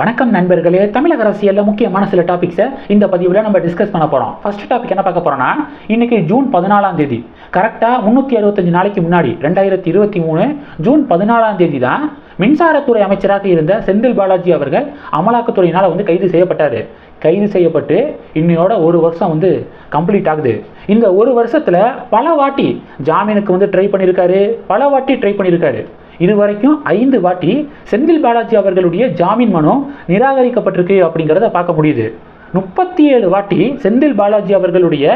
வணக்கம் நண்பர்களே. தமிழக அரசியலில் முக்கியமான சில டாபிக்ஸை இந்த பதிவில் நம்ம டிஸ்கஸ் பண்ண போகிறோம் ஃபர்ஸ்ட் டாபிக் என்ன பார்க்க போகிறோம்னா இன்னைக்கு ஜூன் பதினாலாம் தேதி. கரெக்டாக முந்நூற்றி அறுபத்தஞ்சு நாளைக்கு முன்னாடி ரெண்டாயிரத்தி இருபத்தி மூணு ஜூன் பதினாலாம் தேதி தான் மின்சாரத்துறை அமைச்சராக இருந்த செந்தில் பாலாஜி அவர்கள் அமலாக்கத்துறையினால் வந்து கைது செய்யப்பட்டார். கைது செய்யப்பட்டு இன்னையோட ஒரு வருஷம் வந்து கம்ப்ளீட் ஆகுது. இந்த ஒரு வருஷத்தில் பல வாட்டி ஜாமீனுக்கு வந்து ட்ரை பண்ணியிருக்காரு பல வாட்டி ட்ரை பண்ணியிருக்காரு இது வரைக்கும் ஐந்து வாட்டி செந்தில் பாலாஜி அவர்களுடைய ஜாமீன் மனு நிராகரிக்கப்பட்டிருக்கு அப்படிங்கிறத பார்க்க முடியுது. முப்பத்தி ஏழு வாட்டி செந்தில் பாலாஜி அவர்களுடைய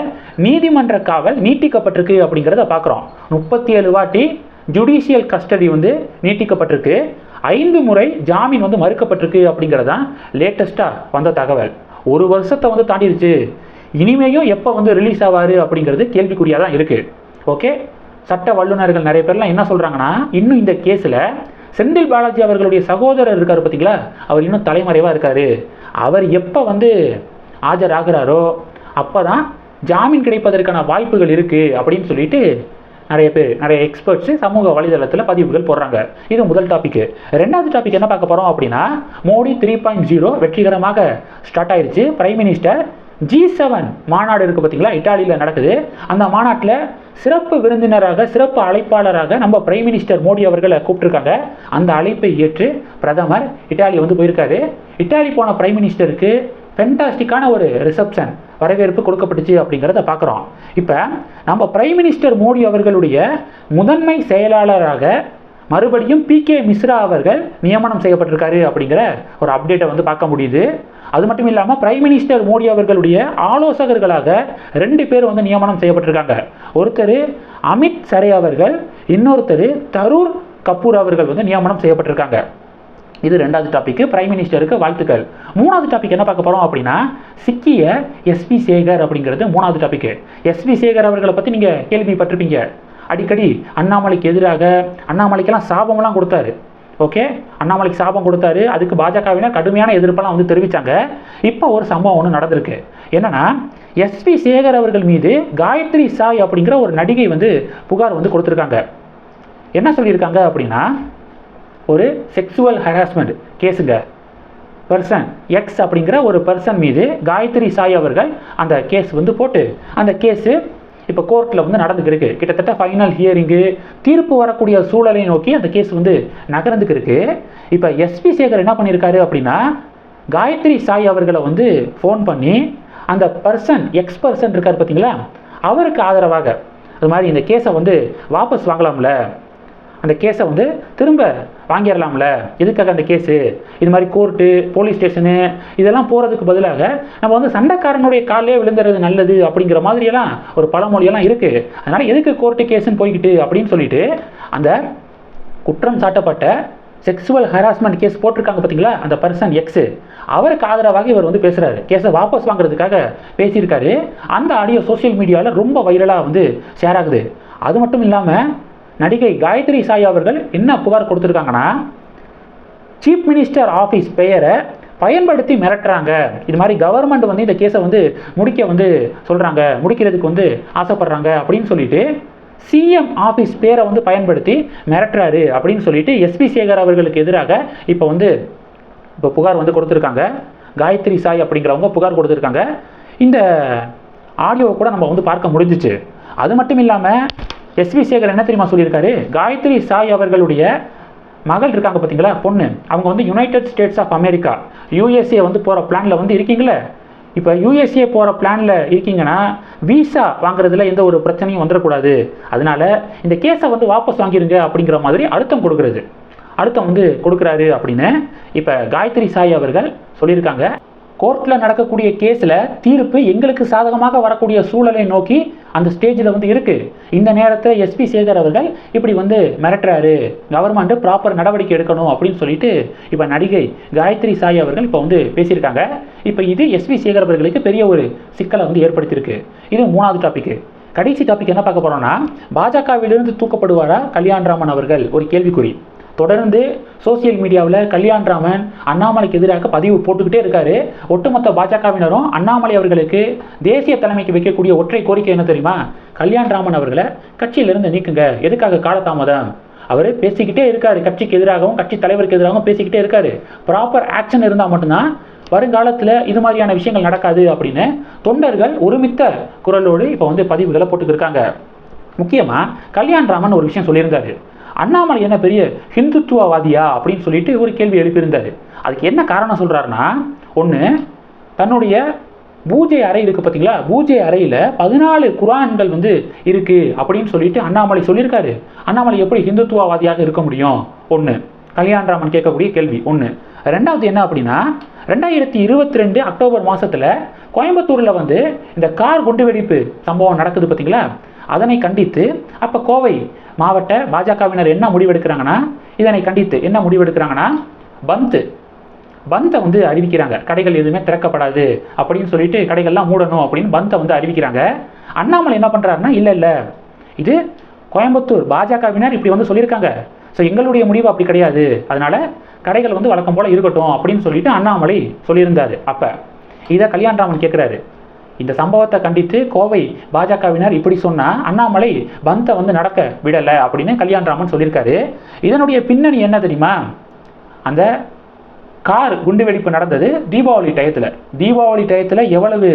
நீதிமன்ற காவல் நீட்டிக்கப்பட்டிருக்கு அப்படிங்கிறத பார்க்குறோம். முப்பத்தி ஏழு வாட்டி ஜுடிஷியல் கஸ்டடி வந்து நீட்டிக்கப்பட்டிருக்கு. ஐந்து முறை ஜாமீன் வந்து மறுக்கப்பட்டிருக்கு அப்படிங்கிறது தான் லேட்டஸ்ட்டாக வந்த தகவல். ஒரு வருஷத்தை வந்து தாண்டிடுச்சு இனிமேயும் எப்போ வந்து ரிலீஸ் ஆவார் அப்படிங்கிறது கேள்விக்குறியாக தான் இருக்குது ஓகே சட்ட வல்லுநர்கள் நிறைய பேர்லாம் என்ன சொல்கிறாங்கன்னா இன்னும் இந்த கேஸில் செந்தில் பாலாஜி அவர்களுடைய சகோதரர் இருக்கார் பார்த்தீங்களா அவர் இன்னும் தலைமறைவாக இருக்கார். அவர் எப்போ வந்து ஆஜராகிறாரோ அப்போ தான் ஜாமீன் கிடைப்பதற்கான வாய்ப்புகள் இருக்குது அப்படின்னு சொல்லிட்டு நிறைய பேர் நிறைய எக்ஸ்பர்ட்ஸு சமூக வலைதளத்தில் பதிவுகள் போடுறாங்க. இது முதல் டாபிக் ரெண்டாவது டாபிக் என்ன பார்க்க போகிறோம் அப்படின்னா மோடி த்ரீ பாயிண்ட் ஜீரோ வெற்றிகரமாக ஸ்டார்ட் ஆயிடுச்சு பிரைம் மினிஸ்டர் ஜி செவன் மாநாடு இருக்குது பார்த்தீங்களா இட்டாலியில் நடக்குது. அந்த மாநாட்டில் சிறப்பு விருந்தினராக சிறப்பு அழைப்பாளராக நம்ம பிரைம் மினிஸ்டர் மோடி அவர்களை கூப்பிட்டுருக்காங்க. அந்த அழைப்பை ஏற்று பிரதமர் இட்டாலி வந்து போயிருக்காரு. இட்டாலி போன பிரைம் மினிஸ்டருக்கு ஃபென்டாஸ்டிக்கான ஒரு ரிசப்ஷன் வரவேற்பு கொடுக்கப்பட்டுச்சு அப்படிங்கிறத பார்க்குறோம் இப்போ நம்ம பிரைம் மினிஸ்டர் மோடி அவர்களுடைய முதன்மை செயலாளராக மறுபடியும் பி கே மிஸ்ரா அவர்கள் நியமனம் செய்யப்பட்டிருக்காரு அப்படிங்கிற ஒரு அப்டேட்டை வந்து பார்க்க முடியுது. அது மட்டும் இல்லாமல் பிரைம் மினிஸ்டர் மோடி அவர்களுடைய ஆலோசகர்களாக ரெண்டு பேர் வந்து நியமனம் செய்யப்பட்டிருக்காங்க. ஒருத்தர் அமித் சரே அவர்கள் இன்னொருத்தர் தரூர் கபூர் அவர்கள் வந்து நியமனம் செய்யப்பட்டிருக்காங்க. இது ரெண்டாவது டாபிக் பிரைம் மினிஸ்டருக்கு வாழ்த்துக்கள். மூணாவது டாபிக் என்ன பார்க்க போகிறோம் அப்படின்னா சிக்கிய எஸ்பி சேகர் அப்படிங்கிறது மூணாவது டாபிக் எஸ்பி சேகர் அவர்களை பற்றி நீங்கள் கேள்விப்பட்டிருப்பீங்க. அடிக்கடி அண்ணாமலைக்கு எதிராக அண்ணாமலைக்கெல்லாம் சாபம்லாம் கொடுத்தாரு. ஓகே அண்ணாமலைக்கு சாபம் கொடுத்தாரு. அதுக்கு பாஜகவினர் கடுமையான எதிர்ப்பெல்லாம் வந்து தெரிவித்தாங்க இப்போ ஒரு சம்பவம் ஒன்று நடந்திருக்கு. என்னென்னா எஸ்பி சேகர் அவர்கள் மீது காயத்ரி சாய் அப்படிங்கிற ஒரு நடிகை வந்து புகார் வந்து கொடுத்துருக்காங்க. என்ன சொல்லியிருக்காங்க அப்படின்னா ஒரு செக்ஸுவல் ஹராஸ்மெண்ட் கேஸுங்க. பர்சன் எக்ஸ் அப்படிங்கிற ஒரு பர்சன் மீது காயத்ரி சாய் அவர்கள் அந்த கேஸ் வந்து போட்டு அந்த கேஸு இப்போ கோர்ட்டில் வந்து நடந்துக்கிருக்கு. கிட்டத்தட்ட ஃபைனல் ஹியரிங்கு தீர்ப்பு வரக்கூடிய சூழலை நோக்கி அந்த கேஸ் வந்து நகர்ந்துக்கு இருக்கு இப்போ எஸ்பி சேகர் என்ன பண்ணியிருக்காரு அப்படின்னா காயத்ரி சாய் அவர்களை வந்து ஃபோன் பண்ணி அந்த பர்சன் எக்ஸ் பர்சன் இருக்கார் பார்த்தீங்களா அவருக்கு ஆதரவாக அது மாதிரி இந்த கேஸை வந்து வாபஸ் வாங்கலாம்ல அந்த கேஸை வந்து திரும்ப வாங்கிடலாம்ல? எதுக்காக அந்த கேஸு இது மாதிரி கோர்ட்டு போலீஸ் ஸ்டேஷனு இதெல்லாம் போகிறதுக்கு பதிலாக நம்ம வந்து சண்டைக்காரனுடைய காலையே விழுந்துறது நல்லது அப்படிங்கிற மாதிரியெல்லாம் ஒரு பழமொழியெல்லாம் இருக்குது அதனால் எதுக்கு கோர்ட்டு கேஸுன்னு போய்கிட்டு அப்படின்னு சொல்லிட்டு அந்த குற்றம் சாட்டப்பட்ட செக்ஸுவல் ஹராஸ்மெண்ட் கேஸ் போட்டிருக்காங்க பார்த்தீங்களா? அந்த பர்சன் எக்ஸு அவருக்கு ஆதரவாக இவர் வந்து பேசுகிறாரு கேஸை வாபஸ் வாங்குறதுக்காக பேசியிருக்காரு. அந்த ஆடியோ சோஷியல் மீடியாவில் ரொம்ப வைரலாக வந்து ஷேர் ஆகுது. அது மட்டும் இல்லாமல் நடிகை காயத்ரி சாய் அவர்கள் என்ன புகார் கொடுத்துருக்காங்கன்னா சீஃப் மினிஸ்டர் ஆஃபீஸ் பெயரை பயன்படுத்தி மிரட்டுறாங்க. இது மாதிரி கவர்மெண்ட் வந்து இந்த கேஸை வந்து முடிக்க வந்து சொல்கிறாங்க முடிக்கிறதுக்கு வந்து ஆசைப்படுறாங்க அப்படின்னு சொல்லிட்டு சிஎம் ஆஃபீஸ் பேரை வந்து பயன்படுத்தி மிரட்டுறாரு அப்படின்னு சொல்லிட்டு எஸ்பி சேகர் அவர்களுக்கு எதிராக இப்போ வந்து இப்போ புகார் வந்து கொடுத்துருக்காங்க. காயத்ரி சாய் அப்படிங்கிறவங்க புகார் கொடுத்துருக்காங்க. இந்த ஆடியோவை கூட நம்ம வந்து பார்க்க முடிஞ்சிச்சு. அது மட்டும் இல்லாமல் எஸ்வி சேகர் என்ன தெரியுமா சொல்லியிருக்காரு? காயத்ரி சாய் அவர்களுடைய மகள் இருக்காங்க பார்த்தீங்களா? பொண்ணு. அவங்க வந்து United States of America USA வந்து போகிற பிளானில் வந்து இருக்கீங்களே? இப்போ யூஎஸ்ஏ போகிற பிளானில் இருக்கீங்கன்னா விசா வாங்குறதுல எந்த ஒரு பிரச்சனையும் வந்துடக்கூடாது அதனால இந்த கேஸை வந்து வாபஸ் வாங்கிருங்க அப்படிங்கிற மாதிரி அழுத்தம் கொடுக்குறது. அழுத்தம் வந்து கொடுக்குறாரு அப்படின்னு இப்போ காயத்ரி சாய் அவர்கள் சொல்லியிருக்காங்க. கோர்ட்டில் நடக்கக்கூடிய கேஸில் தீர்ப்பு எங்களுக்கு சாதகமாக வரக்கூடிய சூழலை நோக்கி அந்த ஸ்டேஜில் வந்து இருக்குது இந்த நேரத்தில் எஸ்பி சேகர் அவர்கள் இப்படி வந்து மிரட்டுறாரு. கவர்மெண்ட்டு ப்ராப்பர் நடவடிக்கை எடுக்கணும் அப்படின்னு சொல்லிட்டு இப்போ நடிகை காயத்ரி சாய் அவர்கள் இப்போ வந்து பேசியிருக்காங்க. இப்போ இது எஸ்பி சேகர் அவர்களுக்கு பெரிய ஒரு சிக்கலை வந்து ஏற்படுத்தியிருக்கு. இது மூணாவது டாப்பிக்கு கடைசி டாபிக் என்ன பார்க்க போகிறோம்னா பாஜகவிலிருந்து தூக்கப்படுவாரா கல்யாண்ராமன் அவர்கள்? ஒரு கேள்விக்குறி. தொடர்ந்து சோசியல் மீடியாவில் கல்யாண்ராமன் அண்ணாமலைக்கு எதிராக பதிவு போட்டுக்கிட்டே இருக்காரு. ஒட்டுமொத்த பாஜகவினரும் அண்ணாமலை அவர்களுக்கு தேசிய தலைமைக்கு வைக்கக்கூடிய ஒற்றை கோரிக்கை என்ன தெரியுமா? கல்யாண் ராமன் அவர்களை கட்சியிலிருந்து நீக்குங்க. எதுக்காக காலதாமதம்? அவர் பேசிக்கிட்டே இருக்காரு. கட்சிக்கு எதிராகவும் கட்சி தலைவருக்கு எதிராகவும் பேசிக்கிட்டே இருக்காரு. ப்ராப்பர் ஆக்ஷன் இருந்தால் மட்டும்தான் வருங்காலத்தில் இது மாதிரியான விஷயங்கள் நடக்காது அப்படின்னு தொண்டர்கள் ஒருமித்த குரலோடு இப்போ வந்து பதிவுகளை போட்டுக்கிருக்காங்க முக்கியமாக கல்யாண் ராமன் ஒரு விஷயம் சொல்லியிருந்தாரு. அண்ணாமலை என்ன பெரிய ஹிந்துத்துவவாதியா அப்படின்னு சொல்லிட்டு ஒரு கேள்வி எழுப்பியிருந்தார். அதுக்கு என்ன காரணம் சொல்கிறாருன்னா ஒன்று தன்னுடைய பூஜை அறை இருக்குது பார்த்தீங்களா பூஜை அறையில் பதினாலு குரான்கள் வந்து இருக்குது அப்படின்னு சொல்லிட்டு அண்ணாமலை சொல்லியிருக்காரு. அண்ணாமலை எப்படி ஹிந்துத்துவவாதியாக இருக்க முடியும்? ஒன்று கல்யாணராமன் கேட்கக்கூடிய கேள்வி. ஒன்று ரெண்டாவது என்ன அப்படின்னா ரெண்டாயிரத்தி இருபத்தி ரெண்டு அக்டோபர் மாதத்தில் கோயம்புத்தூரில் வந்து இந்த கார் குண்டுவெடிப்பு சம்பவம் நடக்குது பார்த்தீங்களா அதனை கண்டித்து அப்போ கோவை மாவட்ட பாஜகவினர் என்ன முடிவெடுக்கிறாங்கன்னா இதனை கண்டித்து என்ன முடிவெடுக்கிறாங்கன்னா பந்த் பந்தை வந்து அறிவிக்கிறாங்க. கடைகள் எதுவுமே திறக்கப்படாது அப்படின்னு சொல்லிட்டு கடைகள்லாம் மூடணும் அப்படின்னு பந்தை வந்து அறிவிக்கிறாங்க. அண்ணாமலை என்ன பண்ணுறாருன்னா இல்லை இல்லை. இது கோயம்புத்தூர் பாஜகவினர் இப்படி வந்து சொல்லியிருக்காங்க. ஸோ எங்களுடைய முடிவு அப்படி கிடையாது. அதனால கடைகள் வந்து வழக்கம் போல் இருக்கட்டும் அப்படின்னு சொல்லிட்டு அண்ணாமலை சொல்லியிருந்தாரு அப்போ. இதை கல்யாணராமன் கேட்குறாரு இந்த சம்பவத்தை கண்டித்து கோவை பாஜகவினர் இப்படி சொன்னால் அண்ணாமலை பந்தை வந்து நடக்க விடலை அப்படின்னு கல்யாணராமன் சொல்லியிருக்காரு. இதனுடைய பின்னணி என்ன தெரியுமா? அந்த கார் குண்டுவெடிப்பு நடந்தது தீபாவளி டயத்தில். தீபாவளி டயத்தில் எவ்வளவு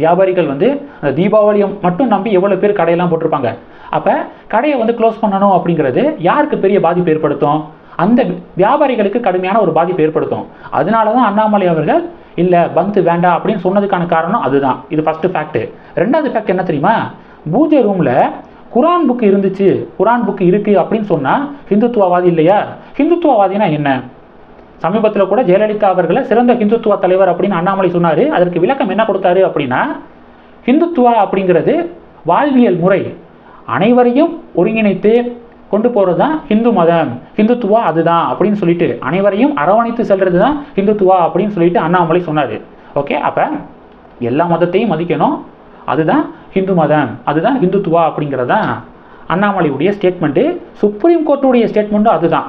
வியாபாரிகள் வந்து அந்த தீபாவளியை மட்டும் நம்பி எவ்வளோ பேர் கடையெல்லாம் போட்டிருப்பாங்க. அப்போ கடையை வந்து க்ளோஸ் பண்ணணும் அப்படிங்கிறது யாருக்கு பெரிய பாதிப்பு ஏற்படுத்தும்? அந்த வியாபாரிகளுக்கு கடுமையான ஒரு பாதிப்பு ஏற்படுத்தும். அதனால தான் அண்ணாமலை அவர்கள் இல்லை பந்து வேண்டாம் அப்படின்னு சொன்னதுக்கான காரணம் அதுதான். இது ஃபஸ்ட்டு ஃபேக்ட்டு ரெண்டாவது ஃபேக்ட் என்ன தெரியுமா? பூஜை ரூமில் குரான் புக் இருந்துச்சு. குரான் புக் இருக்குது அப்படின்னு சொன்னால் ஹிந்துத்துவவாதி இல்லையா? ஹிந்துத்துவவாதினா என்ன? சமீபத்தில் கூட ஜெயலலிதா அவர்களை சிறந்த ஹிந்துத்துவ தலைவர் அப்படின்னு அண்ணாமலை சொன்னார். அதற்கு விளக்கம் என்ன கொடுத்தாரு அப்படின்னா ஹிந்துத்துவா அப்படிங்கிறது வாழ்வியல் முறை. அனைவரையும் ஒருங்கிணைத்து கொண்டு போகிறது தான் ஹிந்து மதம். ஹிந்துத்துவா அதுதான் அப்படின்னு சொல்லிட்டு அனைவரையும் அரவணைத்து செல்றது தான் ஹிந்துத்துவா அப்படின்னு சொல்லிட்டு அண்ணாமலை சொன்னார். ஓகே அப்போ எல்லா மதத்தையும் மதிக்கணும். அதுதான் ஹிந்து மதம். அதுதான் ஹிந்துத்துவா அப்படிங்கிறது தான் அண்ணாமலையுடைய ஸ்டேட்மெண்ட்டு சுப்ரீம் கோர்ட்டுடைய ஸ்டேட்மெண்ட்டும் அதுதான்.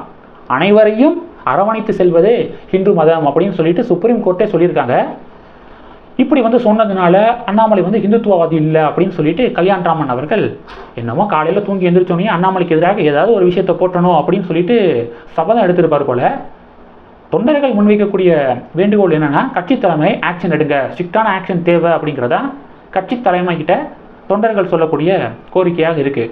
அனைவரையும் அரவணைத்து செல்வதே ஹிந்து மதம் அப்படின்னு சொல்லிட்டு சுப்ரீம் கோர்ட்டே சொல்லியிருக்காங்க. இப்படி வந்து சொன்னதுனால அண்ணாமலை வந்து ஹிந்துத்துவவாதி இல்லை அப்படின்னு சொல்லிட்டு கல்யாண்ராமன் அவர்கள் என்னமோ காலையில் தூங்கி எந்திரிச்சோன்னே அண்ணாமலைக்கு எதிராக ஏதாவது ஒரு விஷயத்தை போட்டணும் அப்படின்னு சொல்லிட்டு சபதம் எடுத்திருப்பார் போல. தொண்டர்கள் முன்வைக்கக்கூடிய வேண்டுகோள் என்னென்னா கட்சி தலைமை ஆக்ஷன் எடுங்க. ஸ்ட்ரிக்டான ஆக்ஷன் தேவை அப்படிங்கிறதா கட்சி தலைமை கிட்ட தொண்டர்கள் சொல்லக்கூடிய கோரிக்கையாக இருக்குது